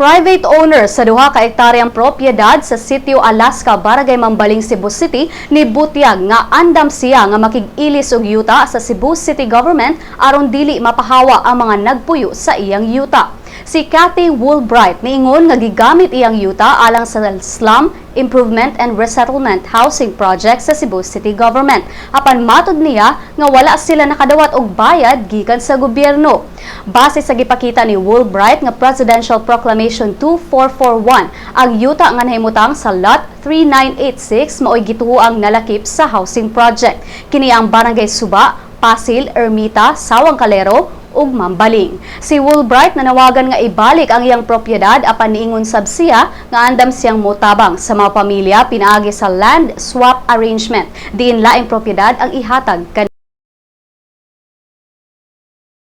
private owner sa duha ka hektaryang propiedad sa Sitio Alaska, Barangay Mambaling, Cebu City ni Butyag nga andam siya nga makig-ilis og yuta sa Cebu City Government aron dili mapahawa ang mga nagpuyo sa iyang yuta. Si Cathy Woolbright niingon nga gigamit iyang yuta alang sa slum improvement and resettlement housing project sa Cebu City Government. Apan matod niya nga wala sila nakadawat og bayad gikan sa gobyerno. Base sa gipakita ni Woolbright nga Presidential Proclamation 2441, ang yuta nga nahimutang sa Lot 3986 maoy gituoang nalakip sa housing project. Kini ang Barangay Suba, Pasil, Ermita, Sawang Calero, ug Mambaling. Si Woolbright nanawagan nga ibalik ang iyang propiedad apan niingon sab siya nga andam siyang motabang sa mga pamilya pinaagi sa land swap arrangement. Diin laing propiedad ang ihatag